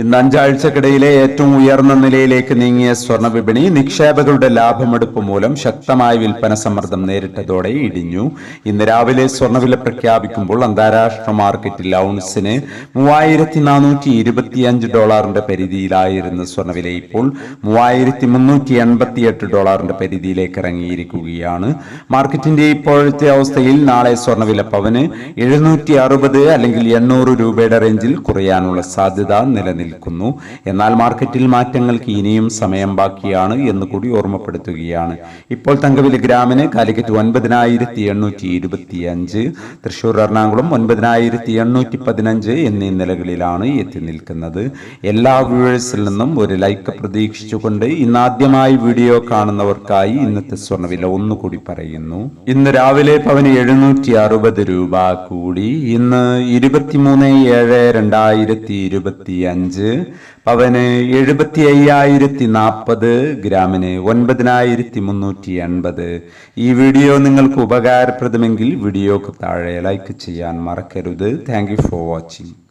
ഇന്ന് അഞ്ചാഴ്ചക്കിടയിലെ ഏറ്റവും ഉയർന്ന നിലയിലേക്ക് നീങ്ങിയ സ്വർണ വിപണി നിക്ഷേപകരുടെ ലാഭമെടുപ്പ് മൂലം ശക്തമായ വിൽപ്പന സമ്മർദ്ദം നേരിട്ടതോടെ ഇടിഞ്ഞു. ഇന്ന് രാവിലെ സ്വർണവില പ്രഖ്യാപിക്കുമ്പോൾ അന്താരാഷ്ട്ര മാർക്കറ്റിൽ ഔൺസിന് മൂവായിരത്തി നാനൂറ്റി ഇരുപത്തിയഞ്ച് ഡോളറിന്റെ പരിധിയിലായിരുന്ന സ്വർണവില ഇപ്പോൾ മൂവായിരത്തി മുന്നൂറ്റി എൺപത്തിയെട്ട് ഡോളറിന്റെ പരിധിയിലേക്ക് ഇറങ്ങിയിരിക്കുകയാണ്. മാർക്കറ്റിന്റെ ഇപ്പോഴത്തെ അവസ്ഥയിൽ നാളെ സ്വർണവില പവന് എഴുന്നൂറ്റി അറുപത് അല്ലെങ്കിൽ എണ്ണൂറ് രൂപയുടെ റേഞ്ചിൽ കുറയാനുള്ള സാധ്യത നിലനിൽക്കുന്നു എന്നാൽ മാർക്കറ്റിൽ മാറ്റങ്ങൾക്ക് ഇനിയും സമയം ബാക്കിയാണ് എന്ന് കൂടി ഓർമ്മപ്പെടുത്തുകയാണ്. ഇപ്പോൾ തങ്കവില ഗ്രാമിന് കാലിക്കറ്റ് ഒൻപതിനായിരത്തി എണ്ണൂറ്റി ഇരുപത്തി അഞ്ച് തൃശൂർ എറണാകുളം ഒൻപതിനായിരത്തി എണ്ണൂറ്റി പതിനഞ്ച് എന്നീ നിലകളിലാണ് എത്തി നിൽക്കുന്നത്. എല്ലാ വ്യൂവേഴ്സിൽ നിന്നും ഒരു ലൈക്ക് പ്രതീക്ഷിച്ചുകൊണ്ട് ഇന്നാദ്യമായി വീഡിയോ കാണുന്നവർക്കായി ഇന്നത്തെ സ്വർണവില ഒന്നുകൂടി പറയുന്നു. ഇന്ന് രാവിലെ പവന് എഴുന്നൂറ്റി അറുപത് രൂപ കൂടി. ഇന്ന് ഇരുപത്തിമൂന്ന് ഏഴ് രണ്ടായിരത്തി ഇരുപത്തി അഞ്ച് പവന് എഴുപത്തി അയ്യായിരത്തി നാൽപ്പത് ഗ്രാമിന് ഒൻപതിനായിരത്തി മുന്നൂറ്റി എൺപത് ഈ വീഡിയോ നിങ്ങൾക്ക് ഉപകാരപ്രദമെങ്കിൽ വീഡിയോക്ക് താഴെ ലൈക്ക് ചെയ്യാൻ മറക്കരുത്. Thank for watching